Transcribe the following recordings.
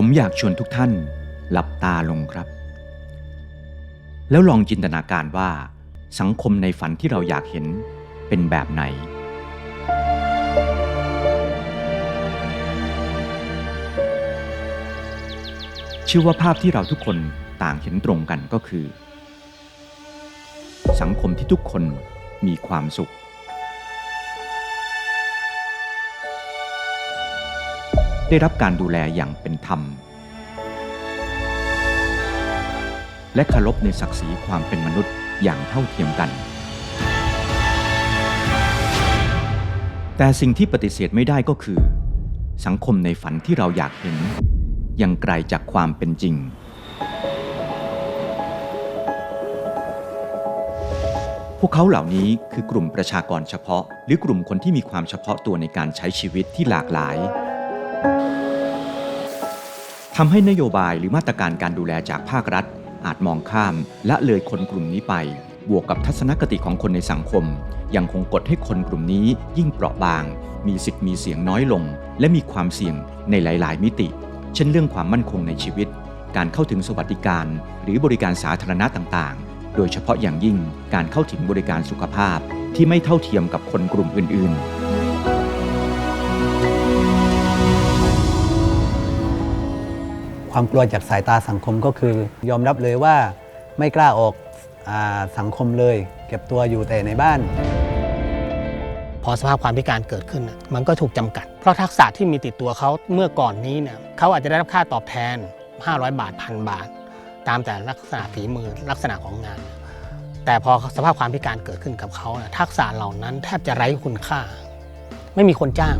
ผมอยากชวนทุกท่านหลับตาลงครับ แล้วลองจินตนาการว่า สังคมในฝันที่เราอยากเห็นเป็นแบบไหนเชื่อว่าภาพที่เราทุกคนต่างเห็นตรงกันก็คือ สังคมที่ทุกคนมีความสุข ได้รับการดูแลอย่างเป็นธรรม และเคารพในศักดิ์ศรีความเป็นมนุษย์อย่างเท่าเทียมกัน แต่สิ่งที่ปฏิเสธไม่ได้ก็คือ สังคมในฝันที่เราอยากเห็น ยังไกลจากความเป็นจริงพวกเขาเหล่านี้คือกลุ่มประชากรเฉพาะ หรือกลุ่มคนที่มีความเฉพาะตัวในการใช้ชีวิตที่หลากหลาย ทำให้นโยบายหรือมาตรการการดูแลจากภาครัฐ อาจมองข้ามและเลยคนกลุ่มนี้ไป บวกกับทัศนคติของคนในสังคม ยังคงกดให้คนกลุ่มนี้ยิ่งเปราะบาง มีสิทธิ์มีเสียงน้อยลง และมีความเสี่ยงในหลาย ๆ มิติ เช่นเรื่องความมั่นคงในชีวิต การเข้าถึงสวัสดิการ หรือบริการสาธารณะต่าง ๆ โดยเฉพาะอย่างยิ่งการเข้าถึงบริการสุขภาพที่ไม่เท่าเทียมกับคนกลุ่มอื่น ๆ ความกลัวจากสายตาสังคมก็คือ ยอมรับเลยว่าไม่กล้าออกอาสังคมเลย เก็บตัวอยู่แต่ในบ้าน พอสภาพความพิการเกิดขึ้นน่ะมันก็ถูกจำกัด เพราะทักษะที่มีติดตัวเขาเมื่อก่อนนี้เนี่ยเขาอาจจะได้รับค่าตอบแทน 500 บาทพันบาท ตามแต่ลักษณะฝีมือลักษณะของงาน แต่พอสภาพความพิการเกิดขึ้นกับเขาน่ะทักษะเหล่านั้นแทบจะไร้คุณค่า ไม่มีคนจ้าง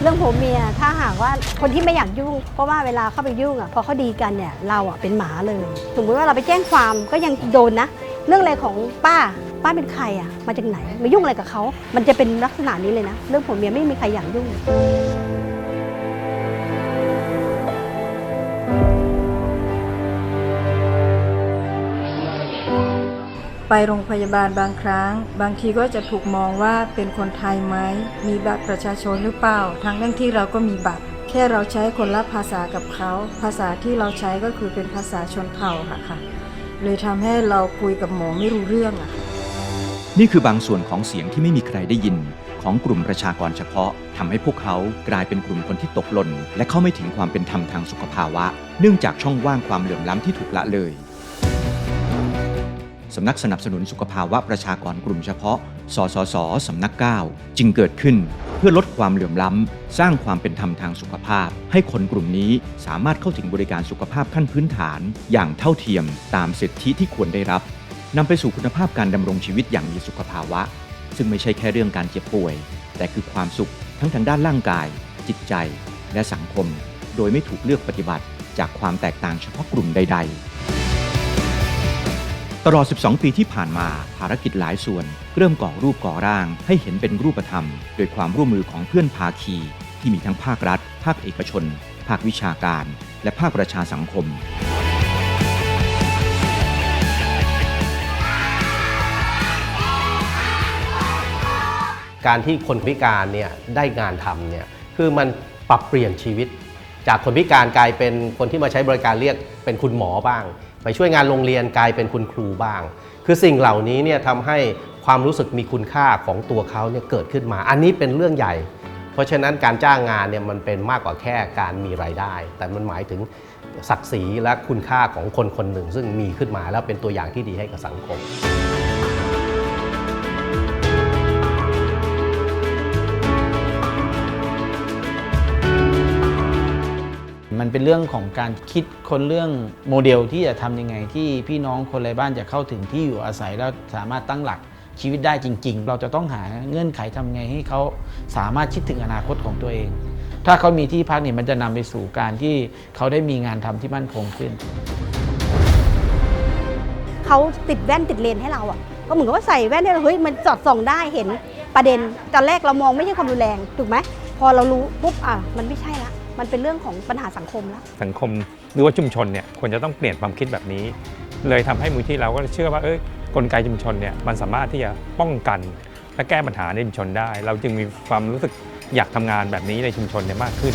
เรื่องผัวเมียถ้าหากว่าคนที่ไม่อยากยุ่ง เพราะว่าเวลาเข้าไปยุ่งอะพอเขาดีกันเนี่ยเราอะเป็นหมาเลยสมมติว่าเราไปแจ้งความก็ยังโดนนะ เรื่องอะไรของป้าป้าเป็นใครอะมาจากไหนมายุ่งอะไรกับเขา มันจะเป็นลักษณะนี้เลยนะ เรื่องผัวเมียไม่มีใครอยากยุ่ง ไปโรงพยาบาลบางครั้ง บางทีก็จะถูกมองว่าเป็นคนไทยไหม มีบัตรประชาชนหรือเปล่า ทั้งเรื่องที่เราก็มีบัตร แค่เราใช้คนละภาษากับเขา ภาษาที่เราใช้ก็คือเป็นภาษาชนเผ่าค่ะค่ะ เลยทำให้เราคุยกับหมอไม่รู้เรื่องอะนี่คือบางส่วนของเสียงที่ไม่มีใครได้ยิน ของกลุ่มประชากรเฉพาะทำให้พวกเขากลายเป็นกลุ่มคนที่ตกหล่น และเข้าไม่ถึงความเป็นธรรมทางสุขภาวะ เนื่องจากช่องว่างความเหลื่อมล้ำที่ถูกละเลย สำนักสนับสนุนสุขภาวะประชากรกลุ่มเฉพาะ สสส สำนัก 9 จึงเกิดขึ้น เพื่อลดความเหลื่อมล้ำ สร้างความเป็นธรรมทางสุขภาพ ให้คนกลุ่มนี้สามารถเข้าถึงบริการสุขภาพขั้นพื้นฐาน อย่างเท่าเทียม ตามสิทธิที่ควรได้รับนำไปสู่คุณภาพการดำรงชีวิตอย่างมีสุขภาวะ ซึ่งไม่ใช่แค่เรื่องการเจ็บป่วย แต่คือความสุขทั้งทางด้านร่างกาย จิตใจ และสังคม โดยไม่ถูกเลือกปฏิบัติ จากความแตกต่างเฉพาะกลุ่มใด ๆ ตลอด 12 ปีที่ผ่านมาภารกิจหลายส่วน เริ่มก่อรูปก่อร่างให้เห็นเป็นรูปธรรม โดยความร่วมมือของเพื่อนภาคี ที่มีทั้งภาครัฐ ภาคเอกชน ภาควิชาการ และภาคประชาสังคม การที่คนพิการเนี่ยได้งานทำเนี่ยคือมันปรับเปลี่ยนชีวิต จากคนพิการกลายเป็นคนที่มาใช้บริการเรียกเป็นคุณหมอบ้าง ไปช่วยงานโรงเรียนกลายเป็นคุณครูบ้าง คือสิ่งเหล่านี้เนี่ยทำให้ความรู้สึกมีคุณค่าของตัวเขาเนี่ยเกิดขึ้นมา อันนี้เป็นเรื่องใหญ่ เพราะฉะนั้นการจ้างงานเนี่ยมันเป็นมากกว่าแค่การมีรายได้ แต่มันหมายถึงศักดิ์ศรีและคุณค่าของคนคนหนึ่ง ซึ่งมีขึ้นมาแล้วเป็นตัวอย่างที่ดีให้กับสังคม มันเป็นเรื่องของการคิดคนเรื่องโมเดลที่จะทำยังไงที่พี่น้องคนไร้บ้านจะเข้าถึงที่อยู่อาศัยแล้วสามารถตั้งหลักชีวิตได้จริง ๆ เราจะต้องหาเงื่อนไขทำไงให้เขาสามารถคิดถึงอนาคตของตัวเอง ถ้าเขามีที่พักเนี่ยมันจะนำไปสู่การที่เขาได้มีงานทำที่มั่นคงขึ้น เขาติดแว่นติดเลนให้เราอะก็เหมือนกับว่าใส่แว่นให้เราเฮ้ยมันสอดส่องได้เห็นประเด็นตอนแรกเรามองไม่ใช่ความรุนแรงถูกไหมพอเรารู้ปุ๊บอะมันไม่ใช่ละ มันเป็นเรื่องของปัญหาสังคมแล้ว สังคมหรือว่าชุมชนเนี่ยควรจะต้องเปลี่ยนความคิดแบบนี้ เลยทำให้มูลที่เราก็เชื่อว่าเอ้ยกลไกชุมชนเนี่ยมันสามารถที่จะป้องกัน และแก้ปัญหาในชุมชนได้ เราจึงมีความรู้สึกอยากทำงานแบบนี้ในชุมชนเนี่ยมากขึ้น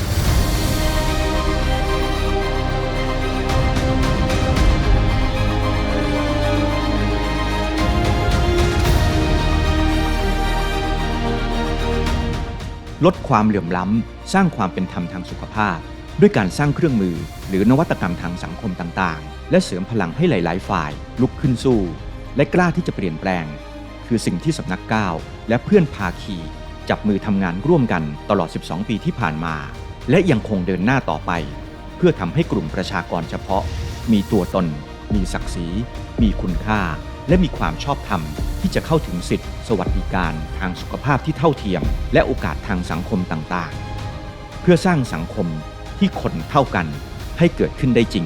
ลดความเหลื่อมล้ำ สร้างความเป็นธรรมทางสุขภาพ ด้วยการสร้างเครื่องมือ หรือนวัตกรรมทางสังคมต่างๆ และเสริมพลังให้หลาย ๆ ฝ่าย ลุกขึ้นสู้ และกล้าที่จะเปลี่ยนแปลง คือสิ่งที่สำนักก้าวและเพื่อนภาคี จับมือทำงานร่วมกันตลอด 12 ปีที่ผ่านมา และยังคงเดินหน้าต่อไป เพื่อทำให้กลุ่มประชากรเฉพาะ มีตัวตน มีศักดิ์ศรี มีคุณค่า และมีความชอบธรรมที่จะเข้าถึงสิทธิสวัสดิการทางสุขภาพที่เท่าเทียม และโอกาสทางสังคมต่างๆ เพื่อสร้างสังคมที่คนเท่ากันให้เกิดขึ้นได้จริง